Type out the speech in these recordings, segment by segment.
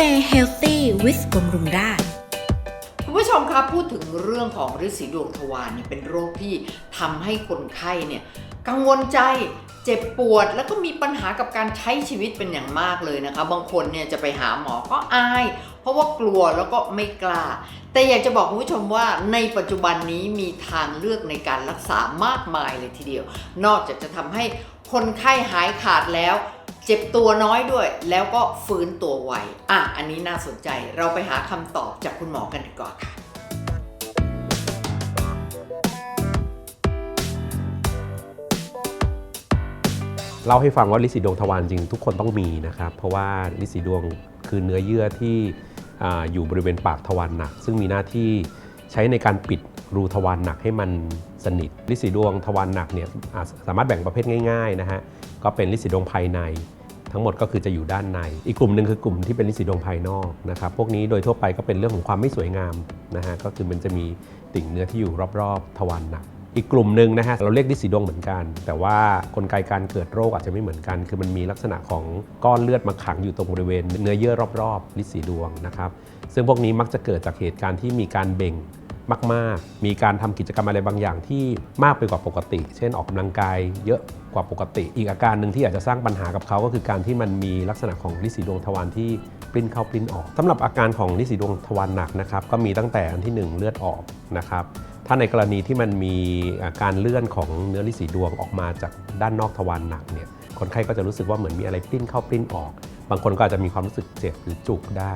Stay healthy with บำรุงราษฎร์คุณผู้ชมครับพูดถึงเรื่องของฤทธิ์สีดวงทวารเนี่ยเป็นโรคที่ทำให้คนไข้เนี่ยกังวลใจเจ็บปวดแล้วก็มีปัญหากับการใช้ชีวิตเป็นอย่างมากเลยนะคะ บางคนเนี่ยจะไปหาหมอก็อาย เพราะว่ากลัวแล้วก็ไม่กล้า แต่อยากจะบอกคุณผู้ชมว่าในปัจจุบันนี้มีทางเลือกในการรักษามากมายเลยทีเดียว นอกจากจะทำให้คนไข้หายขาดแล้ว เจ็บตัวน้อยด้วย แล้วก็ฟื้นตัวไวอะอันนี้น่าสนใจเราไปหาคำตอบจากคุณหมอกันดีกว่าค่ะเล่าให้ฟังว่าลิสีดวงทวารจริงทุกคนต้องมีนะครับ เพราะว่าลิสีดวงคือเนื้อเยื่อที่อาอยู่บริเวณปากทวารหนัก ซึ่งมีหน้าที่ใช้ในการปิดรูทวารหนักให้มันสนิทลิสีดวงทวารหนักเนี่ยสามารถแบ่งประเภทง่ายๆนะฮะก็เป็นลิสีดวงภายใน ทั้งหมดก็คือจะอยู่ด้านใน อีกกลุ่มหนึ่งคือกลุ่มที่เป็นลิสีดวงภายนอกนะครับ พวกนี้โดยทั่วไปก็เป็นเรื่องของความไม่สวยงามนะฮะ ก็คือมันจะมีติ่งเนื้อที่อยู่รอบๆ ทวารหนัก อีกกลุ่มหนึ่งนะฮะ เราเรียกลิสีดวงเหมือนกัน แต่ว่ากลไกการเกิดโรคอาจจะไม่เหมือนกัน คือมันมีลักษณะของก้อนเลือดมาขังอยู่ตรงบริเวณเนื้อเยื่อรอบๆลิสีดวงนะครับ ซึ่งพวกนี้มักจะเกิดจากเหตุการณ์ที่มีการเบ่ง มาก ๆ มีการทำกิจกรรมอะไรบางอย่างที่มากไปกว่าปกติ เช่นออกกำลังกายเยอะกว่าปกติ อีกอาการหนึ่งที่อาจจะสร้างปัญหากับเขาก็คือการที่มันมีลักษณะของลิสีดวงทวารที่ปริ้นเข้าปริ้นออกสำหรับอาการของลิสีดวงทวารหนักนะครับก็มีตั้งแต่อันที่หนึ่งเลือดออกนะครับถ้าในกรณีที่มันมีาการเลื่อนของเนื้อลิสีดวงออกมาจากด้านนอกทวารหนักเนี่ยคนไข้ก็จะรู้สึกว่าเหมือนมีอะไรปลิ้นเข้าปลิ้นออก บางคนก็อาจจะมีความรู้สึกเจ็บหรือจุกได้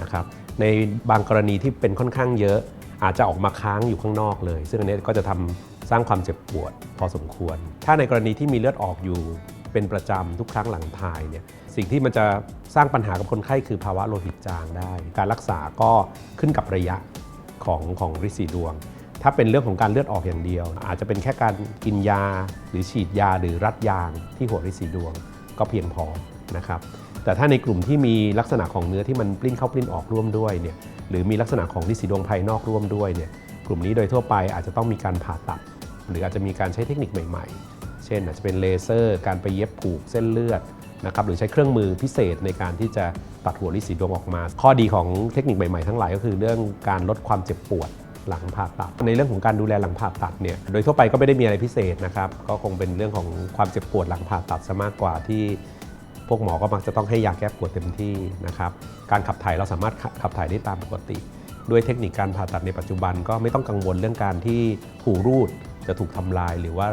นะครับในบางกรณีที่เป็นค่อนข้างเยอะ อาจจะออกมาค้างอยู่ข้างนอกเลย ซึ่งอันนี้ก็จะทำสร้างความเจ็บปวดพอสมควร ถ้าในกรณีที่มีเลือดออกอยู่เป็นประจำทุกครั้งหลังถ่ายเนี่ยสิ่งที่มันจะสร้างปัญหากับคนไข้คือภาวะโลหิตจางได้ การรักษาก็ขึ้นกับระยะของของริสีดวง ถ้าเป็นเรื่องของการเลือดออกอย่างเดียว อาจจะเป็นแค่การกินยาหรือฉีดยาหรือรัดยางที่หัวริสีดวงก็เพียงพอนะครับ แต่ถ้าในกลุ่มที่มีลักษณะของเนื้อที่มันปลิ้นเข้าปลิ้นออกร่วมด้วยเนี่ยหรือมีลักษณะของริสีดวงภายนอกร่วมด้วยเนี่ยกลุ่มนี้โดยทั่วไปอาจจะต้องมีการผ่าตัด หรืออาจจะมีการใช้เทคนิคใหม่ๆ เช่น อาจจะเป็นเลเซอร์ การไปเย็บผูกเส้นเลือดนะครับหรือใช้เครื่องมือพิเศษในการที่จะตัดหัวลิสีดวงออกมา ข้อดีของเทคนิคใหม่ๆทั้งหลายก็คือเรื่องการลดความเจ็บปวดหลังผ่าตัด ในเรื่องของการดูแลหลังผ่าตัดเนี่ยโดยทั่วไปก็ไม่ได้มีอะไรพิเศษนะครับก็คงเป็นเรื่องของความเจ็บปวดหลังผ่าตัดซะมากกว่าที่ พวกหมอก็มักจะต้องให้ยาแก้ปวดเต็มที่นะครับการขับถ่ายเราสามารถขับถ่ายได้ตามปกติ ด้วยเทคนิคการผ่าตัดในปัจจุบันก็ไม่ต้องกังวลเรื่องการที่หูรูดจะถูกทำลาย หรือว่า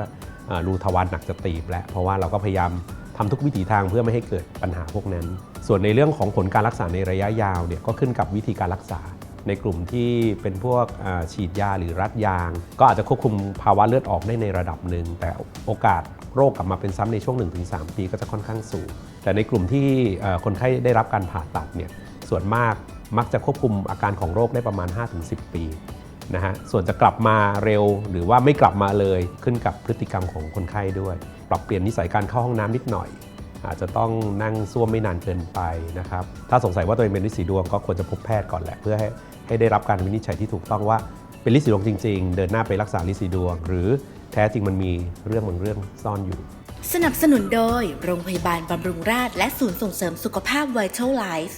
รูทวารหนักจะตีบและเพราะว่าเราก็พยายามทำทุกวิถีทางเพื่อไม่ให้เกิดปัญหาพวกนั้น ส่วนในเรื่องของผลการรักษาในระยะยาวเนี่ยก็ขึ้นกับวิธีการรักษา ในกลุ่มที่เป็นพวกฉีดยาหรือรัดยาง ก็อาจจะควบคุมภาวะเลือดออกได้ในระดับหนึ่งแต่โอกาส โรคกลับมาเป็นซ้ำในช่วง 1-3 ปีก็จะค่อนข้างสูง แต่ในกลุ่มที่คนไข้ได้รับการผ่าตัดเนี่ยส่วนมากมักจะควบคุมอาการของโรคได้ประมาณ 5-10 ปีนะฮะส่วนจะกลับมาเร็วหรือว่าไม่กลับมาเลยขึ้นกับพฤติกรรมของคนไข้ด้วย ปรับเปลี่ยนนิสัยการเข้าห้องน้ำนิดหน่อย อาจจะต้องนั่งซ่วมไม่นานเกินไปนะครับถ้าสงสัยว่าตัวเองเป็นลิสีดวงก็ควรจะพบแพทย์ก่อนแหละเพื่อให้ให้ได้รับการวินิจฉัยที่ถูกต้องว่าเป็นลิสีดวงจริง ๆ เดินหน้าไปรักษาลิสีดวง หรือ แท้จริงมันมีเรื่องบางเรื่องซ่อนอยู่ สนับสนุนโดย โรงพยาบาลบำรุงราษฎร์และศูนย์ส่งเสริมสุขภาพ Vital Life